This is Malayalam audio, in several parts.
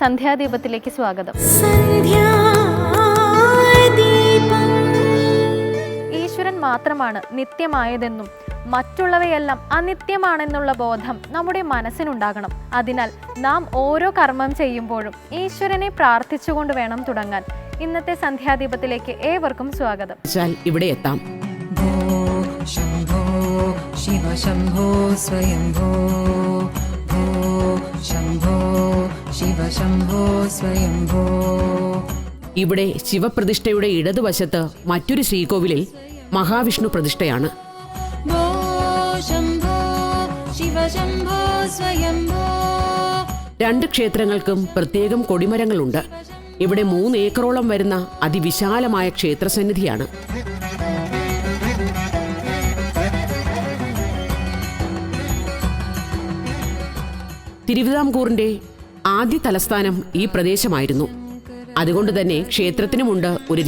സന്ധ്യാദീപത്തിലേക്ക് സ്വാഗതം. ഈശ്വരൻ മാത്രമാണ് നിത്യമായതെന്നും മറ്റുള്ളവയെല്ലാം അനിത്യമാണെന്നുള്ള ബോധം നമ്മുടെ മനസ്സിനുണ്ടാകണം. അതിനാൽ നാം ഓരോ കർമ്മം ചെയ്യുമ്പോഴും ഈശ്വരനെ പ്രാർത്ഥിച്ചുകൊണ്ട് വേണം തുടങ്ങാൻ. ഇന്നത്തെ സന്ധ്യാദീപത്തിലേക്ക് ഏവർക്കും സ്വാഗതം. ഇവിടെ എത്താം. ശംഭോ ശിവ ശംഭോ സ്വയംഭോ ശംഭോ സ്വയംഭോ. ഇവിടെ ശിവപ്രതിഷ്ഠയുടെ ഇടതുവശത്ത് മറ്റൊരു ശ്രീകോവിലിൽ മഹാവിഷ്ണു പ്രതിഷ്ഠയാണ്. രണ്ട് ക്ഷേത്രങ്ങൾക്കും പ്രത്യേകം കൊടിമരങ്ങളുണ്ട്. ഇവിടെ മൂന്ന് ഏക്കറോളം വരുന്ന അതിവിശാലമായ ക്ഷേത്രസന്നിധിയാണ്. തിരുവിതാംകൂറിന്റെ ആദ്യ തലസ്ഥാനം ഈ പ്രദേശമായിരുന്നു. അതുകൊണ്ട് തന്നെ ക്ഷേത്രത്തിനുമുണ്ട് ഒരു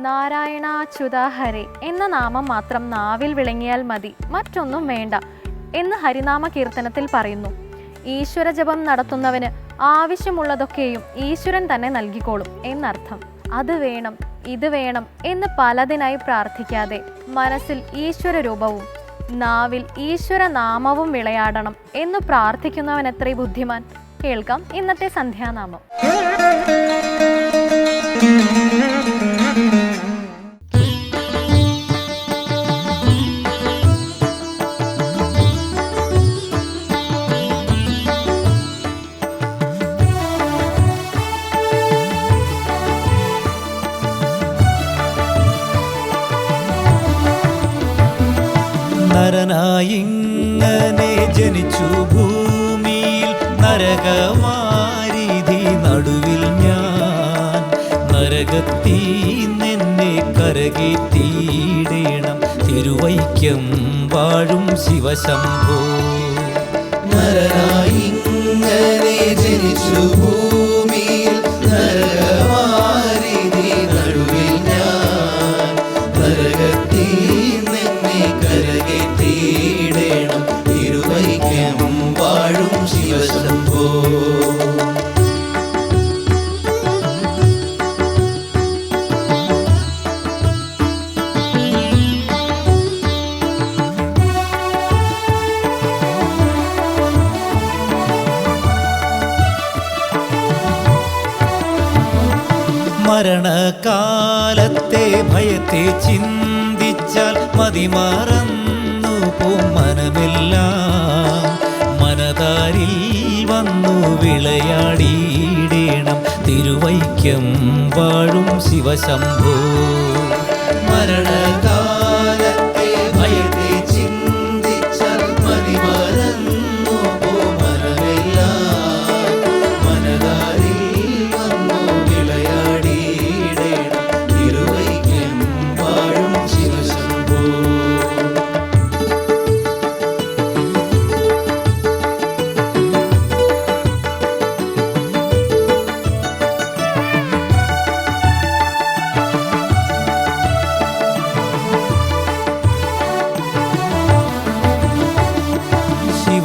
നാരായണാച്യുതാഹരെ എന്ന നാമം മാത്രം നാവിൽ വിളങ്ങിയാൽ മതി മറ്റൊന്നും വേണ്ട എന്ന് ഹരിനാമ കീർത്തനത്തിൽ പറയുന്നു. ഈശ്വര ജപം നടത്തുന്നവന് ആവശ്യമുള്ളതൊക്കെയും ഈശ്വരൻ തന്നെ നൽകിക്കോളും എന്നർത്ഥം. അത് വേണം ഇത് വേണം എന്ന് പലതിനായി പ്രാർത്ഥിക്കാതെ മനസ്സിൽ ഈശ്വര രൂപവും നാവിൽ ഈശ്വരനാമവും വിളയാടണം എന്ന് പ്രാർത്ഥിക്കുന്നവൻ എത്ര ബുദ്ധിമാൻ? കേൾക്കാം ഇന്നത്തെ സന്ധ്യാനാമം. നരനായിങ്ങനെ ജനിച്ചു ഭൂമിയിൽ നരകമാരിധി നടുവിൽ ഞാൻ. നരകത്തീ നിന്നെ കരകേറ്റിയിടേണം തിരുവൈക്കം വാഴും ശിവശംഭോ. നരനായിങ്ങനെ ജനിച്ചു ഭൂമിയിൽ മരണകാലത്തെ ഭയത്തെ ചിന്തിച്ചാൽ മതിമറന്നു മനമെല്ലാം. മനതാരിൽ വന്നു വിളയാടിയിടേണം. തിരുവൈക്കം വാഴും ശിവശംഭോ.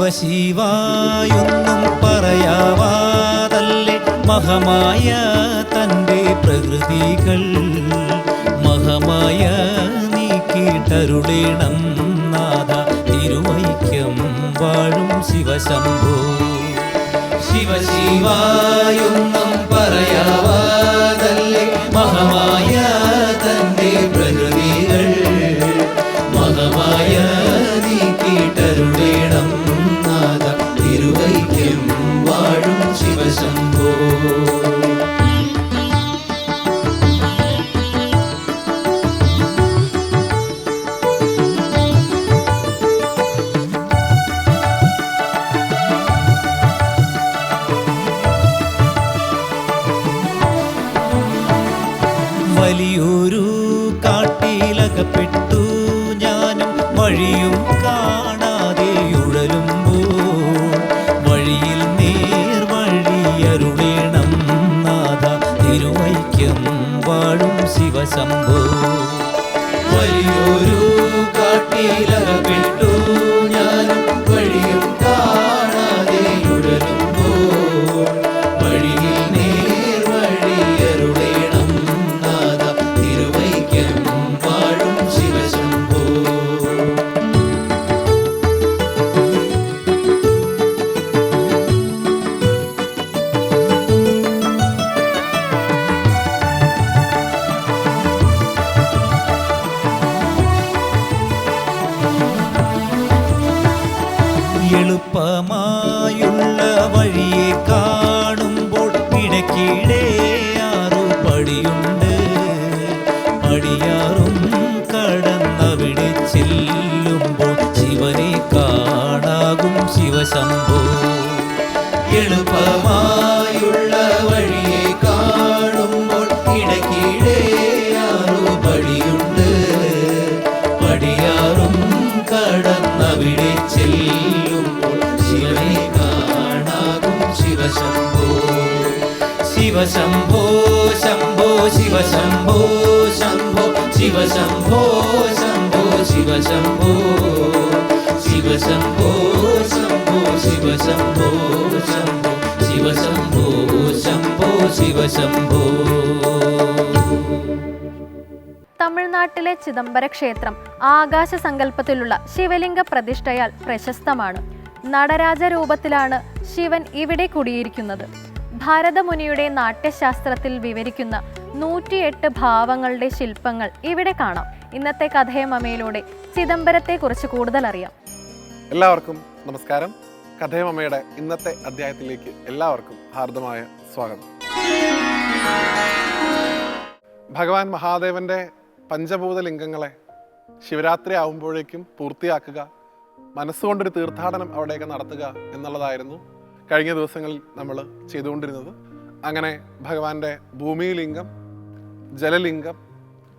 ശിവശിവായൊന്നും പറയാവാതല്ലേ. മഹമായ തന്റെ പ്രകൃതികൾ മഹമായ നീക്കിട്ടരുടേണം നാഥ. തിരുവൈക്യം വാഴും ശിവശംഭോ. ശിവശിവായൊന്നും പറയാവാതല്ലേ. മഹമായ വലിയൊരു കാട്ടിലകപ്പെട്ടു ശിവശംഭോ ശംഭോ ശിവശംഭോ ശംഭോ ശിവശംഭോ ശംഭോ ശിവശംഭോ ശിവശംഭോ ശംഭോ ശിവശംഭോ ശംഭോ ശിവശംഭോ ശംഭോ ശിവശംഭോ തമിഴ്നാട്ടിലെ ചിദംബര ക്ഷേത്രം ആകാശ സങ്കല്പത്തിലുള്ള ശിവലിംഗ പ്രതിഷ്ഠയാൽ പ്രശസ്തമാണ്. നടരാജ രൂപത്തിലാണ് ശിവൻ ഇവിടെ കുടിയിരിക്കുന്നത്. ഭരതമുനിയുടെ നാട്യശാസ്ത്രത്തിൽ വിവരിക്കുന്ന നൂറ്റിയെട്ട് ഭാവങ്ങളുടെ ശില്പങ്ങൾ ഇവിടെ കാണാം. ഇന്നത്തെ കഥയമമയിലൂടെ ചിദംബരത്തെക്കുറിച്ച് കൂടുതൽ അറിയാം. എല്ലാവർക്കും നമസ്കാരം. കഥയമമ്മയുടെ ഇന്നത്തെ അധ്യായത്തിലേക്ക് എല്ലാവർക്കും ഹാർദമായ സ്വാഗതം. ഭഗവാൻ മഹാദേവന്റെ പഞ്ചഭൂത ലിംഗങ്ങളെ ശിവരാത്രി ആവുമ്പോഴേക്കും പൂർത്തിയാക്കുക മനസ്സുകൊണ്ടൊരു തീർത്ഥാടനം അവിടെയൊക്കെ നടത്തുക എന്നുള്ളതായിരുന്നു കഴിഞ്ഞ ദിവസങ്ങളിൽ നമ്മൾ ചെയ്തുകൊണ്ടിരുന്നത്. അങ്ങനെ ഭഗവാന്റെ ഭൂമിലിംഗം ജലലിംഗം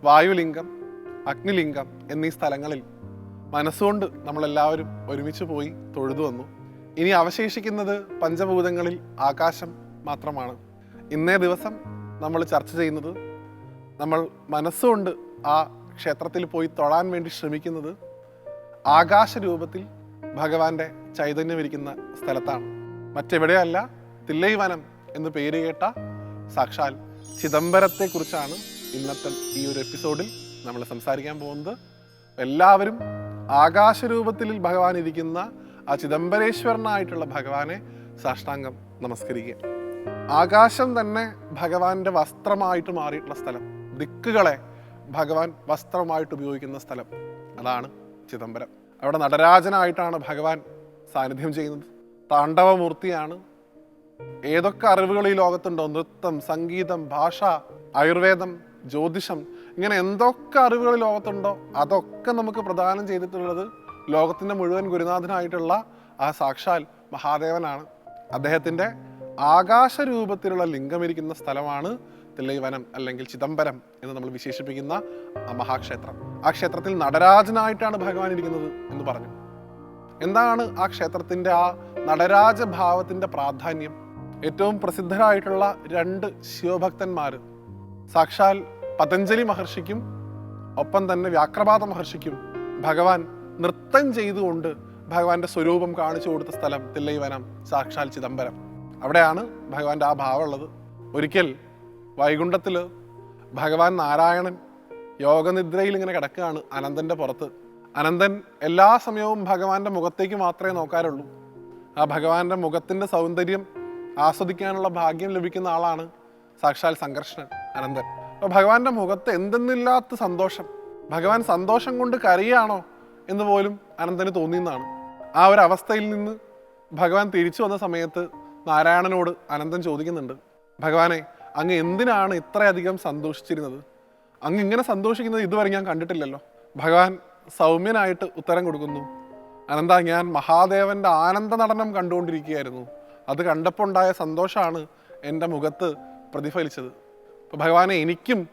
വായുലിംഗം അഗ്നിലിംഗം എന്നീ സ്ഥലങ്ങളിൽ മനസ്സുകൊണ്ട് നമ്മളെല്ലാവരും ഒരുമിച്ച് പോയി തൊഴുതു വന്നു. ഇനി അവശേഷിക്കുന്നത് പഞ്ചഭൂതങ്ങളിൽ ആകാശം മാത്രമാണ്. ഇന്നേ ദിവസം നമ്മൾ ചർച്ച ചെയ്യുന്നത് നമ്മൾ മനസ്സുകൊണ്ട് ആ ക്ഷേത്രത്തിൽ പോയി തൊഴാൻ വേണ്ടി ശ്രമിക്കുന്നത് ആകാശ രൂപത്തിൽ ഭഗവാന്റെ ചൈതന്യമിരിക്കുന്ന സ്ഥലത്താണ്. മറ്റെവിടെയല്ല തില്ലൈവനം എന്ന് പേര് കേട്ട സാക്ഷാൽ ചിദംബരത്തെക്കുറിച്ചാണ് ഇന്നത്തെ ഈ ഒരു എപ്പിസോഡിൽ നമ്മൾ സംസാരിക്കാൻ പോകുന്നത്. എല്ലാവരും ആകാശരൂപത്തിൽ ഭഗവാൻ ഇരിക്കുന്ന ആ ചിദംബരേശ്വരനായിട്ടുള്ള ഭഗവാനെ സാഷ്ടാംഗം നമസ്കരിക്കുക. ആകാശം തന്നെ ഭഗവാന്റെ വസ്ത്രമായിട്ട് മാറിയിട്ടുള്ള സ്ഥലം. ദിക്കുകളെ ഭഗവാൻ വസ്ത്രമായിട്ട് ഉപയോഗിക്കുന്ന സ്ഥലം. അതാണ് ചിദംബരം. അവിടെ നടരാജനായിട്ടാണ് ഭഗവാൻ സാന്നിധ്യം ചെയ്യുന്നത്. താണ്ഡവമൂർത്തിയാണ് ഏതൊക്കെ അറിവുകൾ ഈ ലോകത്തുണ്ടോ? നൃത്തം സംഗീതം ഭാഷ ആയുർവേദം ജ്യോതിഷം ഇങ്ങനെ എന്തൊക്കെ അറിവുകൾ ലോകത്തുണ്ടോ? അതൊക്കെ നമുക്ക് പ്രദാനം ചെയ്തിട്ടുള്ളത് ലോകത്തിന്റെ മുഴുവൻ ഗുരുനാഥനായിട്ടുള്ള ആ സാക്ഷാൽ മഹാദേവനാണ്. അദ്ദേഹത്തിന്റെ ആകാശ രൂപത്തിലുള്ള ലിംഗമിരിക്കുന്ന സ്ഥലമാണ് തില്ലൈവനം അല്ലെങ്കിൽ ചിദംബരം എന്ന് നമ്മൾ വിശേഷിപ്പിക്കുന്ന ആ മഹാക്ഷേത്രം. ആ ക്ഷേത്രത്തിൽ നടരാജനായിട്ടാണ് ഭഗവാൻ ഇരിക്കുന്നത് എന്ന് പറഞ്ഞു. എന്താണ് ആ ക്ഷേത്രത്തിന്റെ ആ നടരാജഭാവത്തിന്റെ പ്രാധാന്യം. ഏറ്റവും പ്രസിദ്ധരായിട്ടുള്ള രണ്ട് ശിവഭക്തന്മാർ സാക്ഷാൽ പതഞ്ജലി മഹർഷിക്കും ഒപ്പം തന്നെ വ്യാക്രപാത മഹർഷിക്കും ഭഗവാൻ നൃത്തം ചെയ്തുകൊണ്ട് ഭഗവാന്റെ സ്വരൂപം കാണിച്ചു കൊടുത്ത സ്ഥലം തില്ലൈവനം സാക്ഷാൽ ചിദംബരം. അവിടെയാണ് ഭഗവാന്റെ ആ ഭാവമുള്ളത്. ഒരിക്കൽ വൈകുണ്ഠത്തിൽ ഭഗവാൻ നാരായണൻ യോഗനിദ്രയിൽ ഇങ്ങനെ കിടക്കുകയാണ് അനന്തന്റെ പുറത്ത്. അനന്തൻ എല്ലാ സമയവും ഭഗവാന്റെ മുഖത്തേക്ക് മാത്രമേ നോക്കാറുള്ളൂ. ആ ഭഗവാന്റെ മുഖത്തിന്റെ സൗന്ദര്യം ആസ്വദിക്കാനുള്ള ഭാഗ്യം ലഭിക്കുന്ന ആളാണ് സാക്ഷാൽ സംഘർഷണൻ അനന്തൻ. അപ്പൊ ഭഗവാന്റെ മുഖത്ത് എന്തെന്നില്ലാത്ത സന്തോഷം ഭഗവാൻ സന്തോഷം കൊണ്ട് കരയാണോ എന്ന് പോലും അനന്തന് തോന്നിയെന്നാണ്. ആ ഒരു അവസ്ഥയിൽ നിന്ന് ഭഗവാൻ തിരിച്ചു വന്ന സമയത്ത് നാരായണനോട് അനന്തൻ ചോദിക്കുന്നുണ്ട് ഭഗവാനെ അങ്ങ് എന്തിനാണ് ഇത്രയധികം സന്തോഷിച്ചിരുന്നത്? അങ്ങ് ഇങ്ങനെ സന്തോഷിക്കുന്നത് ഇതുവരെ ഞാൻ കണ്ടിട്ടില്ലല്ലോ. ഭഗവാൻ സൗമ്യനായിട്ട് ഉത്തരം കൊടുക്കുന്നു. അനന്ത ഞാൻ മഹാദേവന്റെ ആനന്ദ നടനം കണ്ടുകൊണ്ടിരിക്കുകയായിരുന്നു. അത് കണ്ടപ്പോൾ ഉണ്ടായ സന്തോഷമാണ് എന്റെ മുഖത്ത് പ്രതിഫലിച്ചത്. അപ്പോൾ ഭഗവാനെ എനിക്കും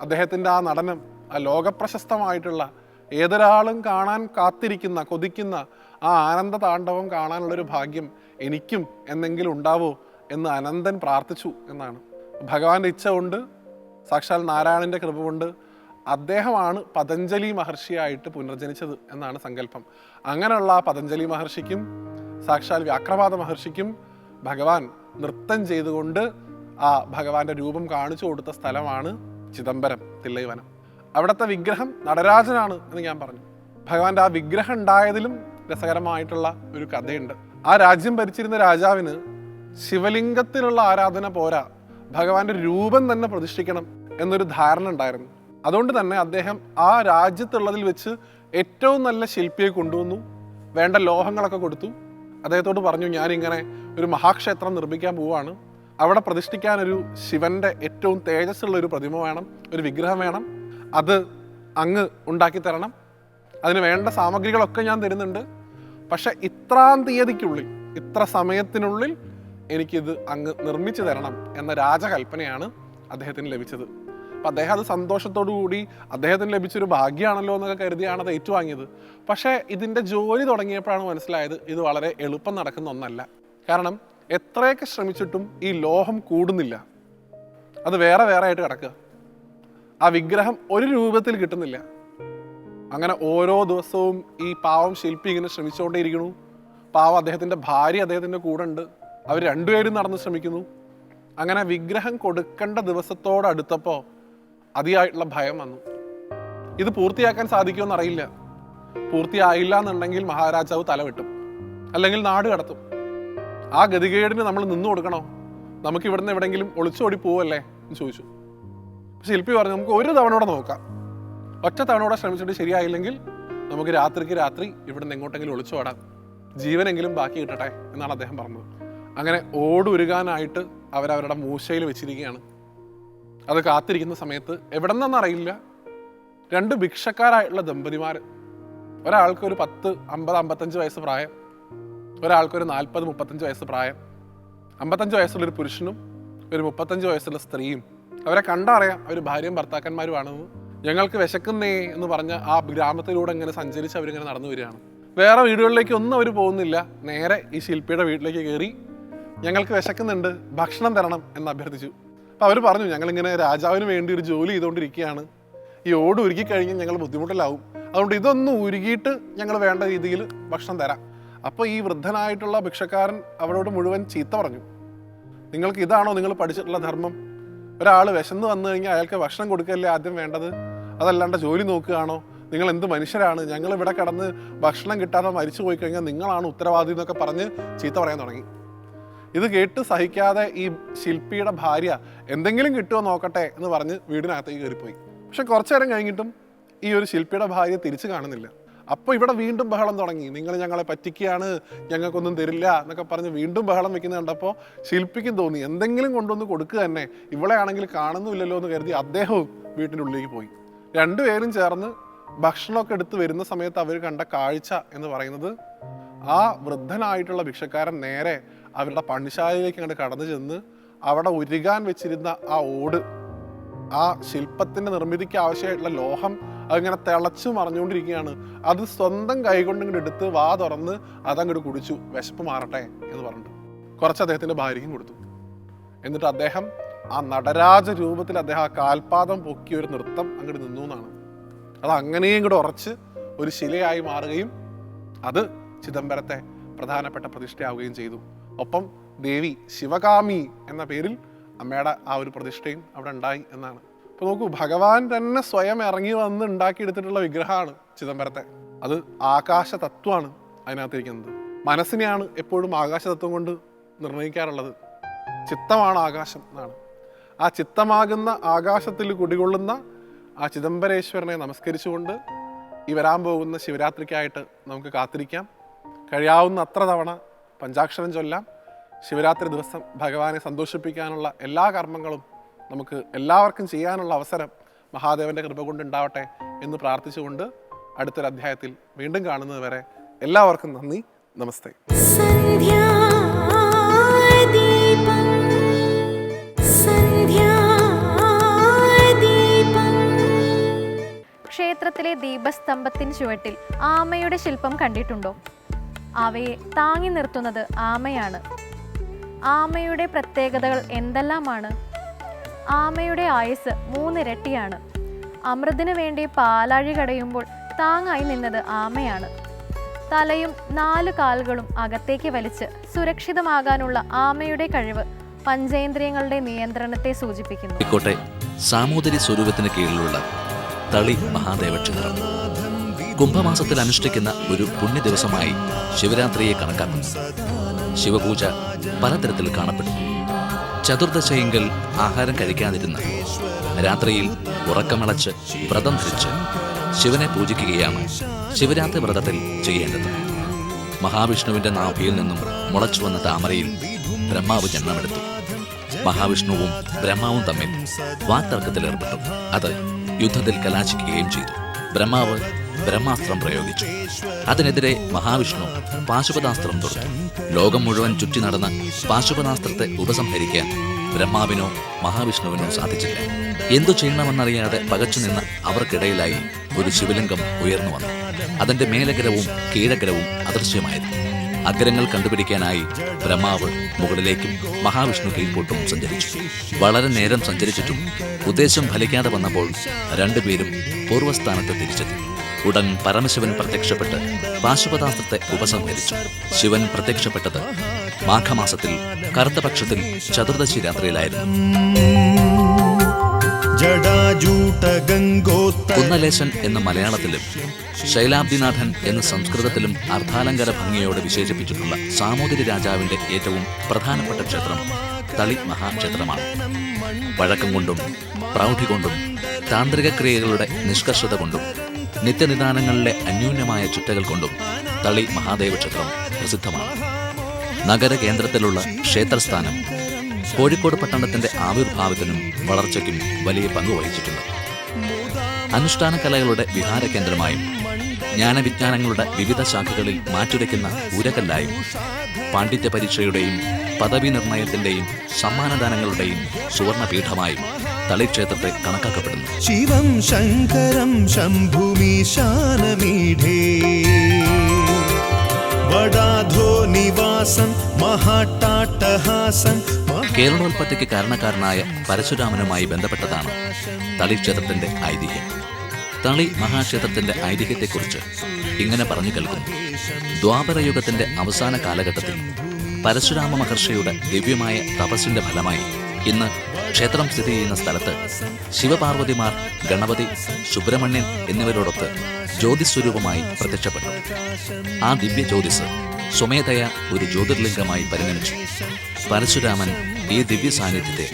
അദ്ദേഹത്തിന്റെ ആ നടനം ആ ലോകപ്രശസ്തമായിട്ടുള്ള ഏതൊരാളും കാണാൻ കാത്തിരിക്കുന്ന കൊതിക്കുന്ന ആ ആനന്ദ താണ്ഡവം കാണാനുള്ളൊരു ഭാഗ്യം എനിക്കും എന്നെങ്കിലും ഉണ്ടാവോ എന്ന് അനന്തൻ പ്രാർത്ഥിച്ചു എന്നാണ്. ഭഗവാന്റെ ഇച്ഛ കൊണ്ട് സാക്ഷാൽ നാരായണന്റെ കൃപ കൊണ്ട് അദ്ദേഹമാണ് പതഞ്ജലി മഹർഷിയായിട്ട് പുനർജനിച്ചത് എന്നാണ് സങ്കല്പം. അങ്ങനെയുള്ള പതഞ്ജലി മഹർഷിക്കും സാക്ഷാൽ വ്യാക്രവാദ മഹർഷിക്കും ഭഗവാൻ നൃത്തം ചെയ്തുകൊണ്ട് ആ ഭഗവാന്റെ രൂപം കാണിച്ചു കൊടുത്ത സ്ഥലമാണ് ചിദംബരം തില്ലൈവനം. അവിടുത്തെ വിഗ്രഹം നടരാജനാണ് എന്ന് ഞാൻ പറഞ്ഞു. ഭഗവാന്റെ ആ വിഗ്രഹം ഉണ്ടായതിലും രസകരമായിട്ടുള്ള ഒരു കഥയുണ്ട്. ആ രാജ്യം ഭരിച്ചിരുന്ന രാജാവിന് ശിവലിംഗത്തിലുള്ള ആരാധന പോരാ ഭഗവാന്റെ രൂപം തന്നെ പ്രതിഷ്ഠിക്കണം എന്നൊരു ധാരണ ഉണ്ടായിരുന്നു. അതുകൊണ്ട് തന്നെ അദ്ദേഹം ആ രാജ്യത്തുള്ളതിൽ വെച്ച് ഏറ്റവും നല്ല ശില്പിയെ കൊണ്ടുവന്നു. വേണ്ട ലോഹങ്ങളൊക്കെ കൊടുത്തു. അദ്ദേഹത്തോട് പറഞ്ഞു ഞാനിങ്ങനെ ഒരു മഹാക്ഷേത്രം നിർമ്മിക്കാൻ പോവാണ്. അവിടെ പ്രതിഷ്ഠിക്കാൻ ഒരു ശിവന്റെ ഏറ്റവും തേജസ്സുള്ള ഒരു പ്രതിമ വേണം ഒരു വിഗ്രഹം വേണം. അത് അങ്ങ് ഉണ്ടാക്കി തരണം. അതിന് വേണ്ട സാമഗ്രികളൊക്കെ ഞാൻ തരുന്നുണ്ട്. പക്ഷെ ഇത്രാം തീയതിക്കുള്ളിൽ ഇത്ര സമയത്തിനുള്ളിൽ എനിക്കിത് അങ്ങ് നിർമ്മിച്ചു തരണം എന്ന രാജകൽപ്പനയാണ് അദ്ദേഹത്തിന് ലഭിച്ചത്. അപ്പം അദ്ദേഹം അത് സന്തോഷത്തോടു കൂടി അദ്ദേഹത്തിന് ലഭിച്ചൊരു ഭാഗ്യമാണല്ലോ എന്നൊക്കെ കരുതിയാണ് അത് ഏറ്റുവാങ്ങിയത്. പക്ഷേ ഇതിന്റെ ജോലി തുടങ്ങിയപ്പോഴാണ് മനസ്സിലായത് ഇത് വളരെ എളുപ്പം നടക്കുന്ന ഒന്നല്ല. കാരണം എത്രയൊക്കെ ശ്രമിച്ചിട്ടും ഈ ലോഹം കൂടുന്നില്ല. അത് വേറെ വേറെ ആയിട്ട് കിടക്കുക. ആ വിഗ്രഹം ഒരു രൂപത്തിൽ കിട്ടുന്നില്ല. അങ്ങനെ ഓരോ ദിവസവും ഈ പാവം ശില്പി ഇങ്ങനെ ശ്രമിച്ചുകൊണ്ടേയിരിക്കുന്നു. പാവം അദ്ദേഹത്തിന്റെ ഭാര്യ അദ്ദേഹത്തിന്റെ കൂടെ ഉണ്ട് അവർ രണ്ടുപേരും നടന്ന് ശ്രമിക്കുന്നു. അങ്ങനെ വിഗ്രഹം കൊടുക്കേണ്ട ദിവസത്തോടടുത്തപ്പോൾ അതിയായിട്ടുള്ള ഭയം വന്നു. ഇത് പൂർത്തിയാക്കാൻ സാധിക്കുമെന്ന് അറിയില്ല. പൂർത്തിയായില്ല എന്നുണ്ടെങ്കിൽ മഹാരാജാവ് തലവെട്ടും. അല്ലെങ്കിൽ നാട് കടത്തും. ആ ഗതികേടിന് നമ്മൾ നിന്നു കൊടുക്കണോ? നമുക്ക് ഇവിടുന്ന് എവിടെയെങ്കിലും ഒളിച്ചോടി പോവല്ലേ എന്ന് ചോദിച്ചു. ശില്പി പറഞ്ഞു നമുക്ക് ഒരു തവണ കൂടെ നോക്കാം. ഒറ്റ തവണ കൂടെ ശ്രമിച്ചിട്ട് ശരിയായില്ലെങ്കിൽ നമുക്ക് രാത്രിക്ക് രാത്രി ഇവിടുന്ന് എങ്ങോട്ടെങ്കിലും ഒളിച്ചോടാം ജീവനെങ്കിലും ബാക്കി കിട്ടട്ടെ എന്നാണ് അദ്ദേഹം പറഞ്ഞത്. അങ്ങനെ ഓടുരുകാനായിട്ട് അവരവരുടെ മൂശയിൽ വെച്ചിരിക്കുകയാണ്. അത് കാത്തിരിക്കുന്ന സമയത്ത് എവിടെ നിന്നറിയില്ല രണ്ട് ഭിക്ഷക്കാരായിട്ടുള്ള ദമ്പതിമാർ ഒരാൾക്ക് ഒരു പത്ത് അമ്പത് അമ്പത്തഞ്ച് വയസ്സ് പ്രായം. ഒരാൾക്ക് ഒരു നാൽപ്പത് മുപ്പത്തഞ്ച് വയസ്സ് പ്രായം. അമ്പത്തഞ്ച് വയസ്സുള്ള ഒരു പുരുഷനും ഒരു മുപ്പത്തഞ്ച് വയസ്സുള്ള സ്ത്രീയും. അവരെ കണ്ടറിയാം അവർ ഭാര്യയും ഭർത്താക്കന്മാരുമാണെന്ന്. ഞങ്ങൾക്ക് വിശക്കുന്നേ എന്ന് പറഞ്ഞ ആ ഗ്രാമത്തിലൂടെ ഇങ്ങനെ സഞ്ചരിച്ച് അവരിങ്ങനെ നടന്നു വരികയാണ്. വേറെ വീടുകളിലേക്ക് ഒന്നും അവർ പോകുന്നില്ല. നേരെ ഈ ശില്പിയുടെ വീട്ടിലേക്ക് കയറി ഞങ്ങൾക്ക് വിശക്കുന്നുണ്ട് ഭക്ഷണം തരണം എന്ന് അഭ്യർത്ഥിച്ചു. അപ്പോൾ അവർ പറഞ്ഞു ഞങ്ങളിങ്ങനെ രാജാവിന് വേണ്ടി ഒരു ജോലി ചെയ്തുകൊണ്ടിരിക്കുകയാണ് ഈ ഓട് ഉരുക്കി കഴിഞ്ഞാൽ ഞങ്ങൾ ബുദ്ധിമുട്ടിലാവും. അതുകൊണ്ട് ഇതൊന്ന് ഉരുകിയിട്ട് ഞങ്ങൾ വേണ്ട രീതിയിൽ ഭക്ഷണം തരാം. അപ്പോൾ ഈ വൃദ്ധനായിട്ടുള്ള ഭിക്ഷക്കാരൻ അവരോട് മുഴുവൻ ചീത്ത പറഞ്ഞു. നിങ്ങൾക്ക് ഇതാണോ നിങ്ങൾ പഠിച്ചിട്ടുള്ള ധർമ്മം? ഒരാൾ വിശന്ന് വന്നു കഴിഞ്ഞാൽ അയാൾക്ക് ഭക്ഷണം കൊടുക്കല്ലേ ആദ്യം വേണ്ടത്? അതല്ലാണ്ട് ജോലി നോക്കുകയാണോ? നിങ്ങൾ എന്ത് മനുഷ്യരാണ്? ഞങ്ങൾ ഇവിടെ കിടന്ന് ഭക്ഷണം കിട്ടാതെ മരിച്ചു പോയി കഴിഞ്ഞാൽ നിങ്ങളാണ് ഉത്തരവാദി എന്നൊക്കെ പറഞ്ഞ് ചീത്ത പറയാൻ തുടങ്ങി. ഇത് കേട്ട് സഹിക്കാതെ ഈ ശില്പിയുടെ ഭാര്യ എന്തെങ്കിലും കിട്ടുമോ നോക്കട്ടെ എന്ന് പറഞ്ഞ് വീടിനകത്തേക്ക് കയറിപ്പോയി. പക്ഷെ കുറച്ചു നേരം കഴിഞ്ഞിട്ടും ഈ ഒരു ശില്പിയുടെ ഭാര്യ തിരിച്ചു കാണുന്നില്ല. അപ്പോൾ ഇവിടെ വീണ്ടും ബഹളം തുടങ്ങി. നിങ്ങൾ ഞങ്ങളെ പറ്റിക്കുകയാണ് ഞങ്ങൾക്കൊന്നും തരില്ല എന്നൊക്കെ പറഞ്ഞ് വീണ്ടും ബഹളം വെക്കുന്നത് കണ്ടപ്പോൾ ശില്പിക്കും തോന്നി എന്തെങ്കിലും കൊണ്ടുവന്ന് കൊടുക്കുക തന്നെ. ഇവളെ ആണെങ്കിൽ കാണുന്നുമില്ലല്ലോ എന്ന് കരുതി അദ്ദേഹവും വീട്ടിന്റെ ഉള്ളിലേക്ക് പോയി. രണ്ടുപേരും ചേർന്ന് ഭക്ഷണമൊക്കെ എടുത്ത് വരുന്ന സമയത്ത് അവർ കണ്ട കാഴ്ച എന്ന് പറയുന്നത് ആ വൃദ്ധനായിട്ടുള്ള ഭിക്ഷക്കാരൻ നേരെ അവരുടെ പണിശാലയിലേക്ക് അങ്ങോട്ട് കടന്നു ചെന്ന് അവിടെ ഉരുകാൻ വെച്ചിരുന്ന ആ ഓട് ആ ശില്പത്തിന്റെ നിർമ്മിതിക്ക് ആവശ്യമായിട്ടുള്ള ലോഹം അതിങ്ങനെ തിളച്ചു മറിഞ്ഞുകൊണ്ടിരിക്കുകയാണ്. അത് സ്വന്തം കൈകൊണ്ട് ഇങ്ങോട്ട് എടുത്ത് വാ തുറന്ന് അതങ്ങോട്ട് കുടിച്ചു. വിശപ്പ് മാറട്ടെ എന്ന് പറഞ്ഞിട്ട്. കുറച്ച് അദ്ദേഹത്തിന്റെ ഭാര്യയ്ക്കും കൊടുത്തു. എന്നിട്ട് അദ്ദേഹം ആ നടരാജ രൂപത്തിൽ അദ്ദേഹം ആ കാൽപാദം പൊക്കിയ ഒരു നൃത്തം അങ്ങോട്ട് നിന്നു എന്നാണ്. അത് അങ്ങനെയും ഇങ്ങോട്ട് ഉറച്ച് ഒരു ശിലയായി മാറുകയും അത് ചിദംബരത്തെ പ്രധാനപ്പെട്ട പ്രതിഷ്ഠയാവുകയും ചെയ്തു. ഒപ്പം ദേവി ശിവകാമി എന്ന പേരിൽ അമ്മയുടെ ആ ഒരു പ്രതിഷ്ഠയും അവിടെ ഉണ്ടായി എന്നാണ്. അപ്പോൾ നോക്കൂ ഭഗവാൻ തന്നെ സ്വയം ഇറങ്ങി വന്ന് ഉണ്ടാക്കിയെടുത്തിട്ടുള്ള വിഗ്രഹമാണ് ചിദംബരത്തെ. അത് ആകാശ തത്വമാണ് അതിനകത്തിരിക്കുന്നത്. മനസ്സിനെയാണ് എപ്പോഴും ആകാശ തത്വം കൊണ്ട് നിർണയിക്കാറുള്ളത് ചിത്തമാണ് ആകാശം എന്നാണ്. ആ ചിത്തമാകുന്ന ആകാശത്തിൽ കുടികൊള്ളുന്ന ആ ചിദംബരേശ്വരനെ നമസ്കരിച്ചുകൊണ്ട് ഈ വരാൻ പോകുന്ന ശിവരാത്രിക്കായിട്ട് നമുക്ക് കാത്തിരിക്കാം. കഴിയാവുന്ന അത്ര തവണ പഞ്ചാക്ഷരം ചൊല്ലാം ശിവരാത്രി ദിവസം ഭഗവാനെ സന്തോഷിപ്പിക്കാനുള്ള എല്ലാ കർമ്മങ്ങളും നമുക്ക് എല്ലാവർക്കും ചെയ്യാനുള്ള അവസരം മഹാദേവന്റെ കൃപ കൊണ്ട് ഉണ്ടാവട്ടെ എന്ന് പ്രാർത്ഥിച്ചുകൊണ്ട് അടുത്തൊരു അധ്യായത്തിൽ വീണ്ടും കാണുന്നത് വരെ എല്ലാവർക്കും നന്ദി. നമസ്തേ. ക്ഷേത്രത്തിലെ ദീപസ്തംഭത്തിന് ചുവട്ടിൽ ആമയുടെ ശില്പം കണ്ടിട്ടുണ്ടോ? അവയെ താങ്ങി നിർത്തുന്നത് ആമയാണ്. ആമയുടെ പ്രത്യേകതകൾ എന്തെല്ലാമാണ്? ആമയുടെ ആയുസ് മൂന്നിരട്ടിയാണ്. അമൃതിന് വേണ്ടി പാലാഴി കടയുമ്പോൾ താങ്ങായി നിന്നത് ആമയാണ്. തലയും നാല് കാലുകളും അകത്തേക്ക് വലിച്ച് സുരക്ഷിതമാകാനുള്ള ആമയുടെ കഴിവ് പഞ്ചേന്ദ്രിയങ്ങളുടെ നിയന്ത്രണത്തെ സൂചിപ്പിക്കുന്നു. സാമൂതിരി സ്വരൂപത്തിന് കീഴിലുള്ള തളി മഹാദേവ ക്ഷേത്രം കുംഭമാസത്തിൽ അനുഷ്ഠിക്കുന്ന ഒരു പുണ്യ ദിവസമായി ശിവരാത്രിയെ കണക്കാക്കുന്നു. ശിവപൂജ പലതരത്തിൽ കാണപ്പെടും ചതുർദശയെങ്കിൽ ആഹാരം കഴിക്കാതിരുന്ന രാത്രിയിൽ ഉറക്കമളച്ച് വ്രതം ധരിച്ച് ശിവനെ പൂജിക്കുകയാണ് ശിവരാത്രി വ്രതത്തിൽ ചെയ്യേണ്ടത്. മഹാവിഷ്ണുവിന്റെ നാഭിയിൽ നിന്നും മുളച്ചു വന്ന താമരയിൽ ബ്രഹ്മാവ് ജന്മമെടുത്തു. മഹാവിഷ്ണുവും ബ്രഹ്മാവും തമ്മിൽ വാക്തർക്കത്തിലേർപ്പെട്ടു. അത് യുദ്ധത്തിൽ കലാശിക്കുകയും ചെയ്തു. ബ്രഹ്മാവ് ബ്രഹ്മാസ്ത്രം പ്രയോഗിച്ചു. അതിനെതിരെ മഹാവിഷ്ണു പാശുപതാസ്ത്രം തൊടുത്തു. ലോകം മുഴുവൻ ചുറ്റി നടന്ന പാശുപതാസ്ത്രത്തെ ഉപസംഹരിക്കാൻ ബ്രഹ്മാവിനോ മഹാവിഷ്ണുവിനോ സാധിച്ചില്ല. എന്തു ചെയ്യണമെന്നറിയാതെ പകച്ചു നിന്ന അവർക്കിടയിലായി ഒരു ശിവലിംഗം ഉയർന്നു വന്നു. അതിന്റെ മേലഗ്രവും കീഴഗ്രവും അദൃശ്യമായിരുന്നു അഗ്രങ്ങൾ കണ്ടുപിടിക്കാനായി ബ്രഹ്മാവ് മുകളിലേക്കും മഹാവിഷ്ണു കീഴ്പോട്ടും സഞ്ചരിച്ചു. വളരെ നേരം സഞ്ചരിച്ചിട്ടും ഉദ്ദേശം ഫലിക്കാതെ വന്നപ്പോൾ രണ്ടുപേരും പൂർവസ്ഥാനത്ത് തിരിച്ചെത്തി. ഉടൻ പരമശിവൻ പ്രത്യക്ഷപ്പെട്ട് പാശുപതാസ്ത്രത്തെ ഉപസംഹരിച്ചു. ശിവൻ പ്രത്യക്ഷപ്പെട്ടത് മാഘമാസത്തിൽ കറുത്തപക്ഷത്തിൽ ചതുർദശി രാത്രിയിലായിരുന്നു. കുന്നലേശൻ എന്ന മലയാളത്തിലും ശൈലാബ്ദിനാഥൻ എന്ന സംസ്കൃതത്തിലും അർത്ഥാലങ്കര ഭംഗിയോടെ വിശേഷിപ്പിച്ചിട്ടുള്ള സാമൂതിരി രാജാവിന്റെ ഏറ്റവും പ്രധാനപ്പെട്ട ക്ഷേത്രം തളി മഹാക്ഷേത്രമാണ്. പഴക്കം കൊണ്ടും പ്രൗഢി കൊണ്ടും താന്ത്രിക ക്രിയകളുടെ നിഷ്കർഷത കൊണ്ടും നിത്യനിദാനങ്ങളിലെ അന്യൂന്യമായ ചിട്ടകൾ കൊണ്ടും തളി മഹാദേവ ക്ഷേത്രം പ്രസിദ്ധമാണ്. നഗര കേന്ദ്രത്തിലുള്ള ക്ഷേത്രസ്ഥാനം കോഴിക്കോട് പട്ടണത്തിന്റെ ആവിർഭാവത്തിനും വളർച്ചയ്ക്കും വലിയ പങ്ക് വഹിച്ചിട്ടുണ്ട്. അനുഷ്ഠാന കലകളുടെ വിഹാര കേന്ദ്രമായും ജ്ഞാനവിജ്ഞാനങ്ങളുടെ വിവിധ ശാഖകളിൽ മാറ്റുരയ്ക്കുന്ന ഉരകല്ലായും പാണ്ഡിത്യ പരീക്ഷയുടെയും പദവി നിർണയത്തിന്റെയും സമ്മാനദാനങ്ങളുടെയും സുവർണപീഠമായും തളിക്ഷേത്രത്തെ കണക്കാക്കപ്പെടുന്നു. ശിവം ശങ്കരം ശംഭുമീശാനമീഢേ വടാധോ നിവാസം മഹാട്ടാട്ടഹാസം കേരളോൽപ്പത്തിക്ക് കാരണക്കാരനായ പരശുരാമനുമായി ബന്ധപ്പെട്ടതാണ് തളി ക്ഷേത്രത്തിന്റെ ഐതിഹ്യം. തളി മഹാക്ഷേത്രത്തിന്റെ ഐതിഹ്യത്തെക്കുറിച്ച് ഇങ്ങനെ പറഞ്ഞു കേൾക്കുന്നു. ദ്വാപരയുഗത്തിന്റെ അവസാന കാലഘട്ടത്തിൽ പരശുരാമ മഹർഷിയുടെ ദിവ്യമായ തപസ്സിന്റെ ഫലമായി ഇന്ന് ക്ഷേത്രം സ്ഥിതി ചെയ്യുന്ന സ്ഥലത്ത് ശിവപാർവതിമാർ ഗണപതി സുബ്രഹ്മണ്യൻ എന്നിവരോടൊത്ത് ജ്യോതിസ്വരൂപമായി പ്രത്യക്ഷപ്പെട്ടു. ആ ദിവ്യ ജ്യോതിസ് സ്വമേധയ ഒരു ജ്യോതിർലിംഗമായി പരിഗണിച്ചു പരശുരാമൻ ഈ ദിവ്യ സാന്നിധ്യത്തെ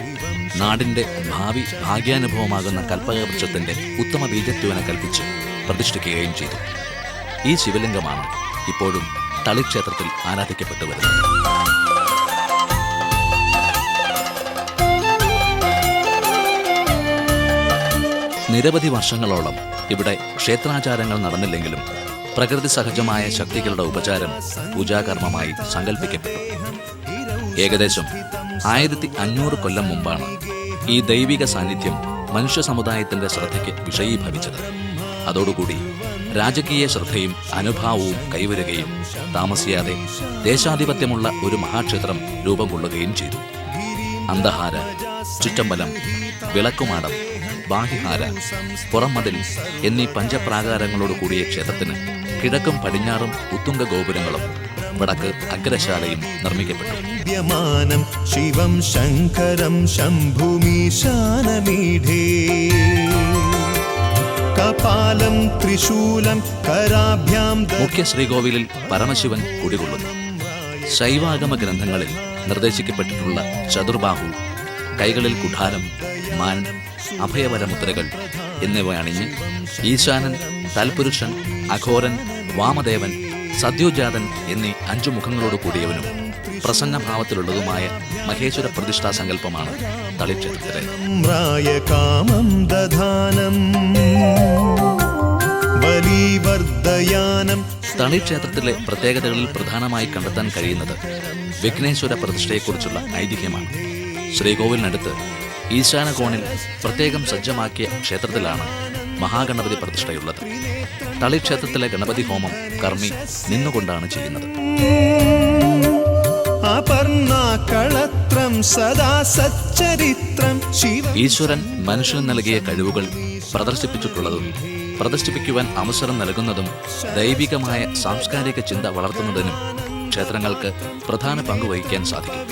നാടിന്റെ ഭാവി ഭാഗ്യാനുഭവമാകുന്ന കൽപ്പകവൃക്ഷത്തിന്റെ ഉത്തമ ബീജത്വനെ കൽപ്പിച്ച് പ്രതിഷ്ഠിക്കുകയും ചെയ്തു. ഈ ശിവലിംഗമാണ് ഇപ്പോഴും തളിക്ഷേത്രത്തിൽ ആരാധിക്കപ്പെട്ടു വരുന്നത് നിരവധി വർഷങ്ങളോളം ഇവിടെ ക്ഷേത്രാചാരങ്ങൾ നടന്നില്ലെങ്കിലും പ്രകൃതി സഹജമായ ശക്തികളുടെ ഉപചാരം പൂജാകർമ്മമായി സങ്കല്പിക്കപ്പെട്ടു ഏകദേശം ആയിരത്തി അഞ്ഞൂറ് കൊല്ലം മുമ്പാണ് ഈ ദൈവിക സാന്നിധ്യം മനുഷ്യ സമുദായത്തിന്റെ ശ്രദ്ധയ്ക്ക് വിഷയീഭവിച്ചത്. അതോടുകൂടി രാജകീയ ശ്രദ്ധയും അനുഭാവവും കൈവരുകയും താമസിയാതെ ദേശാധിപത്യമുള്ള ഒരു മഹാക്ഷേത്രം രൂപം കൊള്ളുകയും ചെയ്തു. അന്തഹാര ചുറ്റമ്പലം വിളക്കുമാടം ബാഹിഹാര പുറംമതിൽ എന്നീ പഞ്ചപ്രാകാരങ്ങളോട് കൂടിയ ക്ഷേത്രത്തിന് കിഴക്കും പടിഞ്ഞാറും ഉത്തുംഗ ഗോപുരങ്ങളും വടക്ക് അഗ്രശാലയും നിർമ്മിക്കപ്പെട്ടു. ശിവം ശങ്കരം ശംഭുമീശാനമീഢേ കപാലം ത്രിശൂലം കരാഭ്യാം മുഖ്യ ശ്രീകോവിലിൽ പരമശിവൻ കുടികൊള്ളുന്നു. ശൈവാഗമ ഗ്രന്ഥങ്ങളിൽ നിർദ്ദേശിക്കപ്പെട്ടിട്ടുള്ള ചതുർബാഹു കൈകളിൽ കുഠാരം മാൻ അഭയവരമുദ്രകൾ എന്നിവ അണിഞ്ഞ് ഈശാനൻ തൽപുരുഷൻ അഘോരൻ വാമദേവൻ സദ്യോജാതൻ എന്നീ അഞ്ചു മുഖങ്ങളോട് കൂടിയവനും പ്രസന്നഭാവത്തിലുള്ളതുമായ മഹേശ്വര പ്രതിഷ്ഠാ സങ്കല്പമാണ് തളിക്ഷേത്രത്തിലെ. മ്രായ കാമം ദധാനം ബലിവർദ്ധയാനം. തളി ക്ഷേത്രത്തിലെ പ്രത്യേകതകളിൽ പ്രധാനമായി കണ്ടെത്താൻ കഴിയുന്നത് വിഘ്നേശ്വര പ്രതിഷ്ഠയെക്കുറിച്ചുള്ള ഐതിഹ്യമാണ്. ശ്രീകോവിലിനടുത്ത് ഈശാന കോണിൽ പ്രത്യേകം സജ്ജമാക്കിയ ക്ഷേത്രത്തിലാണ് മഹാഗണപതി പ്രതിഷ്ഠയുള്ളത്. തളിക്ഷേത്രത്തിലെ ഗണപതി ഹോമം കർമ്മി നിന്നുകൊണ്ടാണ് ചെയ്യുന്നത്. ഈശ്വരൻ മനുഷ്യന് നൽകിയ കഴിവുകൾ പ്രദർശിപ്പിച്ചിട്ടുള്ളതും പ്രദർശിപ്പിക്കുവാൻ അവസരം നൽകുന്നതും ദൈവികമായ സാംസ്കാരിക ചിന്ത വളർത്തുന്നതിനും ക്ഷേത്രങ്ങൾക്ക് പ്രധാന പങ്ക് വഹിക്കാൻ സാധിക്കും.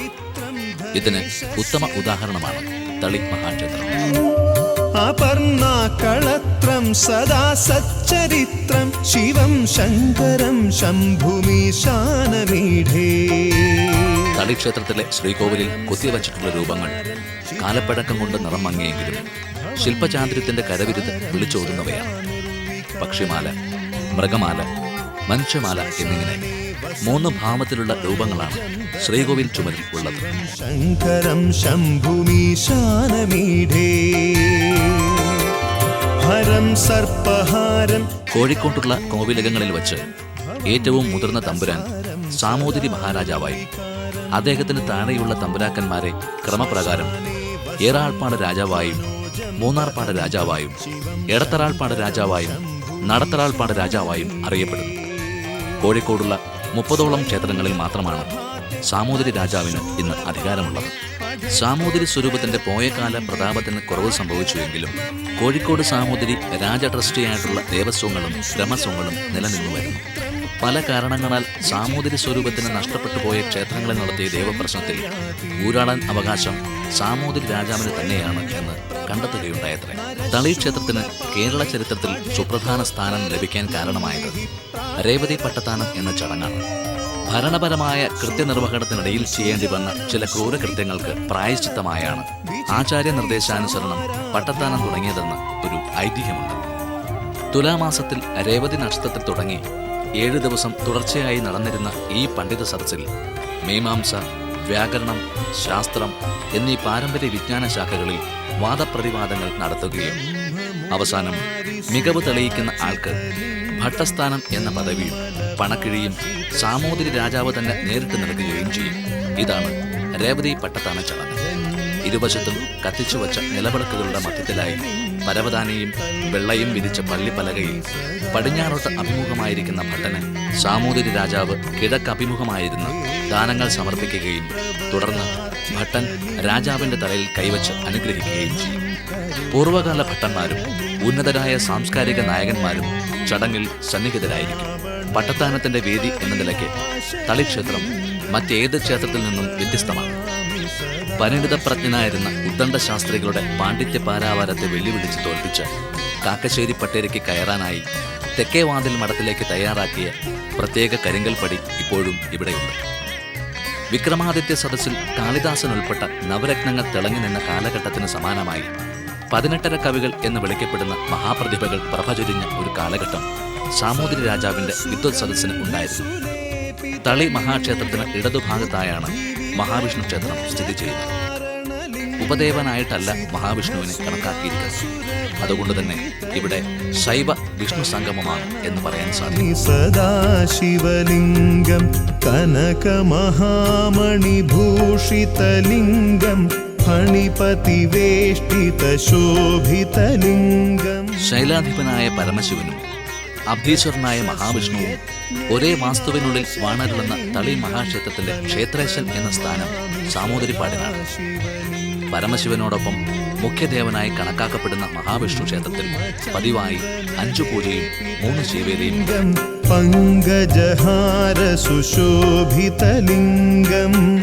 ഇതിന് ഉത്തമ ഉദാഹരണമാണ് തളി മഹാക്ഷേത്രം അപർണാകളത്രം സദാ സച്ചരിത്രം ശിവം ശങ്കരം ശംഭുമീശാനമീഢേ തളിക്ഷേത്രത്തിലെ ശ്രീകോവിലിൽ ശ്രീകോവിലിൽ കുത്തിവച്ചിട്ടുള്ള രൂപങ്ങൾ കാലപ്പഴക്കം കൊണ്ട് നിറം മങ്ങിയെങ്കിലും ശില്പചാന്ദ്രത്തിന്റെ കരവിരുത് വിളിച്ചോതുന്നവയാണ് പക്ഷിമാല മൃഗമാല മനുഷ്യമാല എന്നിങ്ങനെ മൂന്ന് ഭാവത്തിലുള്ള രൂപങ്ങളാണ് ശ്രീകോവിൽ ചുമരിൽ ഉള്ളത്. ശങ്കരം ശംഭുമീശാനമീഠേ. ഹരം സർപ്പഹാരം. കോഴിക്കോട്ടുള്ള കോവിലകങ്ങളിൽ വച്ച് ഏറ്റവും മുതിർന്ന തമ്പുരാൻ സാമൂതിരി മഹാരാജാവായി. അദ്ദേഹത്തിന് താഴെയുള്ള തമ്പുരാക്കന്മാരെ ക്രമപ്രകാരം ഏറാൾപ്പാട് രാജാവായും മൂന്നാർപ്പാട് രാജാവായും എടത്തറാൾപ്പാട് രാജാവായും നടത്തറാൾപ്പാട് രാജാവായും അറിയപ്പെടുന്നു. കോഴിക്കോടുള്ള മുപ്പതോളം ക്ഷേത്രങ്ങളിൽ മാത്രമാണ് സാമൂതിരി രാജാവിന് ഇന്ന് അധികാരമുള്ളത്. സാമൂതിരി സ്വരൂപത്തിന്റെ പോയകാല പ്രതാപത്തിന് കുറവ് സംഭവിച്ചുവെങ്കിലും കോഴിക്കോട് സാമൂതിരി രാജ ട്രസ്റ്റിയായിട്ടുള്ള ദേവസ്വങ്ങളും ബ്രഹ്മസ്വങ്ങളും നിലനിന്നു വരുന്നു പല കാരണങ്ങളാൽ സാമൂതിരി സ്വരൂപത്തിന് നഷ്ടപ്പെട്ടു പോയ ക്ഷേത്രങ്ങളിൽ നടത്തിയ ദേവപ്രശ്നത്തിൽ ഊരാളൻ അവകാശം സാമൂതിരി രാജാവിന് തന്നെയാണ് എന്ന് കണ്ടെത്തുകയുണ്ടായത്രേ. തളി ക്ഷേത്രത്തിന് കേരള ചരിത്രത്തിൽ സുപ്രധാന സ്ഥാനം ലഭിക്കാൻ കാരണമായത് രേവതി പട്ടത്താനം എന്ന ചടങ്ങാണ്. ഭരണപരമായ കൃത്യനിർവഹണത്തിനിടയിൽ ചെയ്യേണ്ടി വന്ന ചില ക്രൂരകൃത്യങ്ങൾക്ക് പ്രായശ്ചിത്തമായാണ് ആചാര്യ നിർദ്ദേശാനുസരണം പട്ടത്താനം തുടങ്ങിയതെന്ന് ഒരു ഐതിഹ്യമുണ്ട്. തുലാമാസത്തിൽ രേവതി നക്ഷത്രത്തിൽ തുടങ്ങി ഏഴ് ദിവസം തുടർച്ചയായി നടന്നിരുന്ന ഈ പണ്ഡിത സദസ്സിൽ മീമാംസ വ്യാകരണം ശാസ്ത്രം എന്നീ പാരമ്പര്യ വിജ്ഞാന ശാഖകളിൽ വാദപ്രതിവാദങ്ങൾ നടത്തുകയും അവസാനം മികവ് തെളിയിക്കുന്ന ആൾക്ക് ഭട്ടസ്ഥാനം എന്ന പദവിയും പണക്കിഴിയും സാമൂതിരി രാജാവ് തന്നെ നേരിട്ട് നൽകുകയും ചെയ്യും. ഇതാണ് രേവതി പട്ടത്താന ചടങ്ങ്. ഇരുവശത്തും കത്തിച്ചു വച്ച നിലവിളക്കുകളുടെ മധ്യത്തിലായി പരവതാനിയും വെള്ളയും വിരിച്ച പള്ളിപ്പലകയിൽ പടിഞ്ഞാറോട്ട് അഭിമുഖമായിരിക്കുന്ന ഭട്ടന് സാമൂതിരി രാജാവ് കിഴക്ക് അഭിമുഖമായിരുന്ന ദാനങ്ങൾ സമർപ്പിക്കുകയും തുടർന്ന് ഭട്ടൻ രാജാവിന്റെ തലയിൽ കൈവച്ച് അനുഗ്രഹിക്കുകയും ചെയ്യും. പൂർവകാല ഭട്ടന്മാരും ഉന്നതരായ സാംസ്കാരിക നായകന്മാരും ചടങ്ങിൽ സന്നിഹിതരായിരിക്കും. പട്ടത്താനത്തിന്റെ വേദി എന്ന നിലയ്ക്ക് തളിക്ഷേത്രം മറ്റേത് ക്ഷേത്രത്തിൽ നിന്നും വ്യത്യസ്തമാണ്. പരിണിതപ്രജ്ഞനായിരുന്ന ഉദ്ദണ്ഡ ശാസ്ത്രികളുടെ പാണ്ഡിത്യ പാരാവാരത്തെ വെല്ലുവിളിച്ച് തോൽപ്പിച്ച് കാക്കശ്ശേരി പട്ടേരയ്ക്ക് കയറാനായി തെക്കേ വാതിൽ മഠത്തിലേക്ക് തയ്യാറാക്കിയ പ്രത്യേക കരിങ്കൽ പടി ഇപ്പോഴും ഇവിടെയുണ്ട്. വിക്രമാദിത്യ സദസ്സിൽ കാളിദാസൻ ഉൾപ്പെട്ട നവരത്നങ്ങൾ തിളങ്ങി നിന്ന കാലഘട്ടത്തിന് സമാനമായി പതിനെട്ടര കവികൾ എന്ന് വിളിക്കപ്പെടുന്ന മഹാപ്രതിഭകൾ പ്രഭചൊരിഞ്ഞ ഒരു കാലഘട്ടം സാമൂതിരി രാജാവിന്റെ വിദ്വത് സദസ്സിന് ഉണ്ടായിരുന്നു. തളി മഹാക്ഷേത്രത്തിന് ഇടതുഭാഗത്തായാണ് മഹാവിഷ്ണു ക്ഷേത്രം സ്ഥിതി ചെയ്യുന്നത് ഉപദേവനായിട്ടല്ല മഹാവിഷ്ണുവിനെ കണക്കാക്കിയിരിക്കുന്നത്. അതുകൊണ്ട് തന്നെ ഇവിടെ ശൈവ വിഷ്ണു സംഗമമാണ് എന്ന് പറയാൻ സാധിക്കും. സദാശിവലിംഗം കനകമഹാമണിഭൂഷിതലിംഗം ഫണിപതിവേഷ്ടിതശോഭിതലിംഗം. ശൈലാധിപനായ പരമശിവനും അഭീശ്വരനായ മഹാവിഷ്ണുവും ഒരേ വാസ്തുവിനുള്ളിൽ വാണരുളുന്ന തളി മഹാക്ഷേത്രത്തിലെ ക്ഷേത്രേശൻ എന്ന സ്ഥാനം സാമൂതിരിപ്പാടിനാണ് പരമശിവനോടൊപ്പം മുഖ്യദേവനായി കണക്കാക്കപ്പെടുന്ന മഹാവിഷ്ണു ക്ഷേത്രത്തിൽ പതിവായി അഞ്ചു പൂജയും മൂന്ന് സുശോഭിതലിംഗം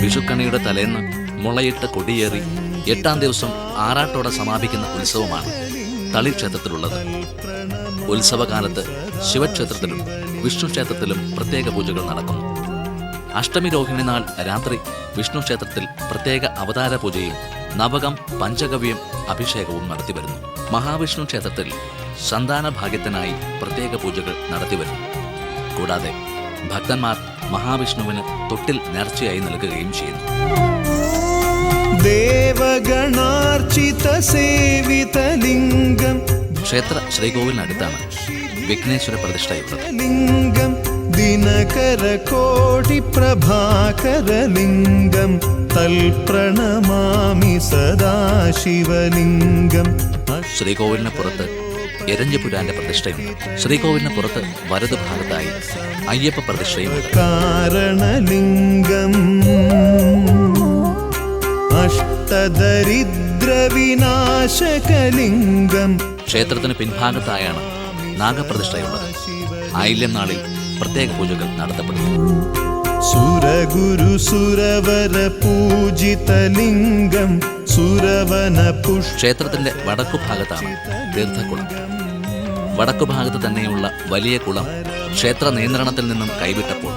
വിഷുക്കണിയുടെ തലേന്ന് മുളയിട്ട് കൊടിയേറി എട്ടാം ദിവസം ആറാട്ടോടെ സമാപിക്കുന്ന ഉത്സവമാണ് തളി ക്ഷേത്രത്തിലുള്ളത് ഉത്സവകാലത്ത് ശിവക്ഷേത്രത്തിലും വിഷ്ണു ക്ഷേത്രത്തിലും പ്രത്യേക പൂജകൾ നടക്കുന്നു. അഷ്ടമി രോഹിണി നാൾ രാത്രി വിഷ്ണു ക്ഷേത്രത്തിൽ പ്രത്യേക അവതാര പൂജയും നവകം പഞ്ചഗവ്യം അഭിഷേകവും നടത്തിവരുന്നു മഹാവിഷ്ണു ക്ഷേത്രത്തിൽ സന്താന ഭാഗ്യത്തിനായി പ്രത്യേക പൂജകൾ നടത്തിവരുന്നു കൂടാതെ ഭക്തന്മാർ മഹാവിഷ്ണുവിന് തൊട്ടിൽ നേർച്ചയായി നൽകുകയും ചെയ്യുന്നു. ദേവഗണാർച്ചിത സേവിതലിംഗം ക്ഷേത്ര ശ്രീകോവിലിനടുത്താണ് വിഘ്നേശ്വര പ്രതിഷ്ഠയുള്ളത്. ലിംഗം ദിനകര കോടി പ്രഭാകരലിംഗം തൽപ്രണമാമി സദാശിവലിംഗം. ശ്രീകോവിലിന് പുറത്ത് എരഞ്ഞപുരാന്റെ പ്രതിഷ്ഠയുണ്ട്. ശ്രീകോവിലിന് പുറത്ത് വലത് ഭാഗത്തായി അയ്യപ്പ പ്രതിഷ്ഠയുണ്ട്. കാരണലിംഗം. അഷ്ടദരിദ്രവിനാശകലിംഗം. ക്ഷേത്രത്തിന് പിൻഭാഗത്തായാണ് നാഗപ്രതിഷ്ഠയുള്ളത്. ആയില്യം നാളിൽ പ്രത്യേക പൂജകൾ നടത്തപ്പെടുന്നു. സുരഗുരു സുരവര പൂജിതലിംഗം സുരവന ക്ഷേത്രത്തിന്റെ വടക്കു ഭാഗത്താണ് തീർത്ഥക്കുളം. വടക്കു ഭാഗത്ത് തന്നെയുള്ള വലിയ കുളം ക്ഷേത്ര നിയന്ത്രണത്തിൽ നിന്നും കൈവിട്ടപ്പോൾ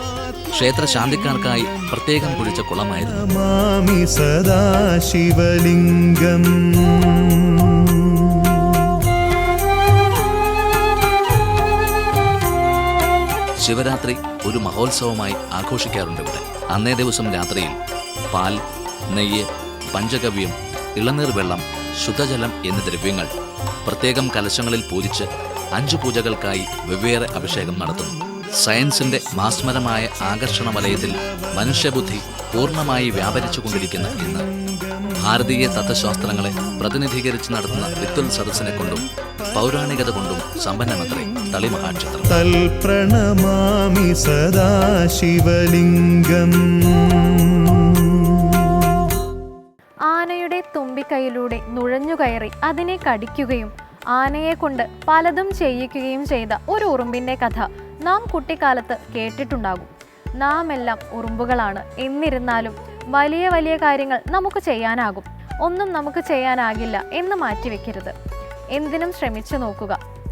ക്ഷേത്ര ശാന്തിക്കാർക്കായി പ്രത്യേകം കുഴിച്ച കുളമായിരുന്നു. മാമി സദാശിവലിംഗം. ശിവരാത്രി ഒരു മഹോത്സവമായി ആഘോഷിക്കാറുണ്ട് ഇവിടെ. അന്നേ ദിവസം രാത്രിയിൽ പാൽ നെയ്യ് പഞ്ചകവ്യം ഇളനീർ വെള്ളം ശുദ്ധജലം എന്നീ ദ്രവ്യങ്ങൾ പ്രത്യേകം കലശങ്ങളിൽ പൂജിച്ച് അഞ്ചു പൂജകൾക്കായി വെവ്വേറെ അഭിഷേകം നടത്തുന്നു. സയൻസിന്റെ മാസ്മരമായ ആകർഷണ വലയത്തിൽ മനുഷ്യബുദ്ധി പൂർണമായി വ്യാപരിച്ചുകൊണ്ടിരിക്കുന്ന ഇന്ന് ഭാരതീയ തത്വശാസ്ത്രങ്ങളെ പ്രതിനിധീകരിച്ച് നടത്തുന്ന വിത്തുൽ സദസ്സിനെ കൊണ്ടും പൗരാണികത കൊണ്ടും സമ്പന്നമത്രേ. തളി മഹാക്ഷേത്രം തൽപ്രണമാമി സദാശിവലിംഗം. ആനയുടെ തുമ്പിക്കൈയിലൂടെ നുഴഞ്ഞുകയറി അതിനെ കടിക്കുകയും ആനയെ കൊണ്ട് പലതും ചെയ്യിക്കുകയും ചെയ്ത ഒരു ഉറുമ്പിന്റെ കഥ നാം കുട്ടിക്കാലത്ത് കേട്ടിട്ടുണ്ടാകും. നാം എല്ലാം ഉറുമ്പുകളാണ്. എന്നിരുന്നാലും വലിയ വലിയ കാര്യങ്ങൾ നമുക്ക് ചെയ്യാനാകും. ഒന്നും നമുക്ക് ചെയ്യാനാകില്ല എന്ന് മാറ്റിവെക്കരുത്. എന്തിനും ശ്രമിച്ചു നോക്കുക.